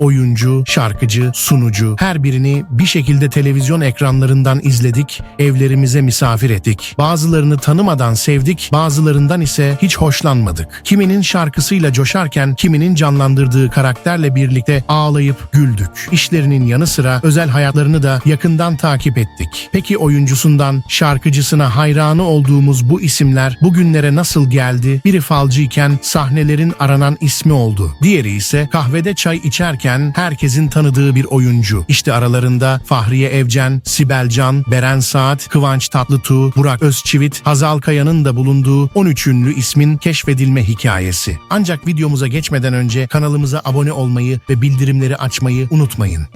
Oyuncu, şarkıcı, sunucu her birini bir şekilde televizyon ekranlarından izledik, evlerimize misafir ettik. Bazılarını tanımadan sevdik, bazılarından ise hiç hoşlanmadık. Kiminin şarkısıyla coşarken kiminin canlandırdığı karakterle birlikte ağlayıp güldük. İşlerinin yanı sıra özel hayatlarını da yakından takip ettik. Peki oyuncusundan şarkıcısına hayranı olduğumuz bu isimler bugünlere nasıl geldi? Biri falcıyken sahnelerin aranan ismi oldu. Diğeri ise kahvede çay içerken herkesin tanıdığı bir oyuncu. İşte aralarında Fahriye Evcen, Sibel Can, Beren Saat, Kıvanç Tatlıtuğ, Burak Özçivit, Hazal Kaya'nın da bulunduğu 13 ünlü ismin keşfedilme hikayesi. Ancak videomuza geçmeden önce kanalımıza abone olmayı ve bildirimleri açmayı unutmayın.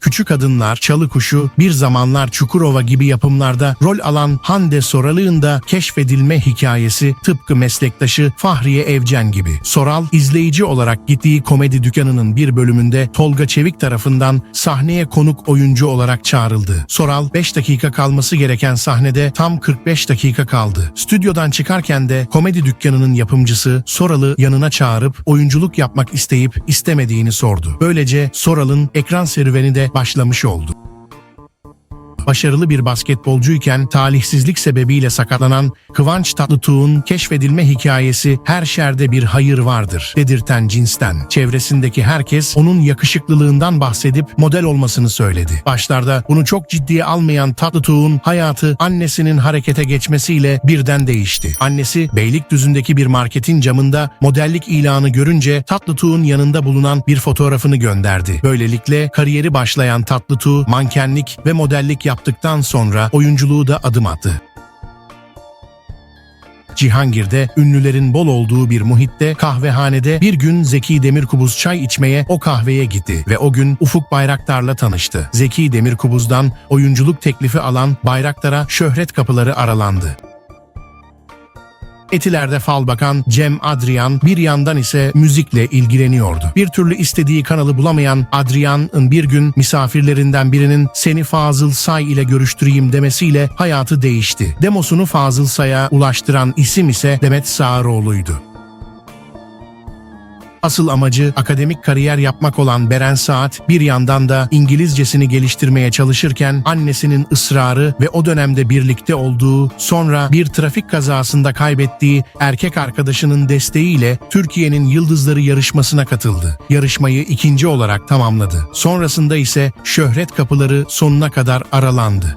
Küçük Adınlar, Çalı Kuşu, Bir Zamanlar Çukurova gibi yapımlarda rol alan Hande Soral'ın da keşfedilme hikayesi tıpkı meslektaşı Fahriye Evcen gibi. Soral, izleyici olarak gittiği komedi dükkanının bir bölümünde Tolga Çevik tarafından sahneye konuk oyuncu olarak çağrıldı. Soral, 5 dakika kalması gereken sahnede tam 45 dakika kaldı. Stüdyodan çıkarken de komedi dükkanının yapımcısı Soral'ı yanına çağırıp oyunculuk yapmak isteyip istemediğini sordu. Böylece Soral'ın ekran serüveni de başlamış oldu. Başarılı bir basketbolcuyken talihsizlik sebebiyle sakatlanan Kıvanç Tatlıtuğ'un keşfedilme hikayesi her şerde bir hayır vardır dedirten cinsten. Çevresindeki herkes onun yakışıklılığından bahsedip model olmasını söyledi. Başlarda bunu çok ciddiye almayan Tatlıtuğ'un hayatı annesinin harekete geçmesiyle birden değişti. Annesi Beylikdüzü'ndeki bir marketin camında modellik ilanı görünce Tatlıtuğ'un yanında bulunan bir fotoğrafını gönderdi. Böylelikle kariyeri başlayan Tatlıtuğ mankenlik ve modellik yaptıktan sonra oyunculuğu da adım attı. Cihangir'de ünlülerin bol olduğu bir muhitte kahvehanede bir gün Zeki Demirkubuz çay içmeye o kahveye gitti ve o gün Ufuk Bayraktar'la tanıştı. Zeki Demirkubuz'dan oyunculuk teklifi alan Bayraktar'a şöhret kapıları aralandı. Etiler'de fal bakan Cem Adrian bir yandan ise müzikle ilgileniyordu. Bir türlü istediği kanalı bulamayan Adrian'ın bir gün misafirlerinden birinin seni Fazıl Say ile görüştüreyim demesiyle hayatı değişti. Demosunu Fazıl Say'a ulaştıran isim ise Demet Sağaroğlu'ydu. Asıl amacı akademik kariyer yapmak olan Beren Saat bir yandan da İngilizcesini geliştirmeye çalışırken annesinin ısrarı ve o dönemde birlikte olduğu sonra bir trafik kazasında kaybettiği erkek arkadaşının desteğiyle Türkiye'nin Yıldızları yarışmasına katıldı. Yarışmayı ikinci olarak tamamladı. Sonrasında ise şöhret kapıları sonuna kadar aralandı.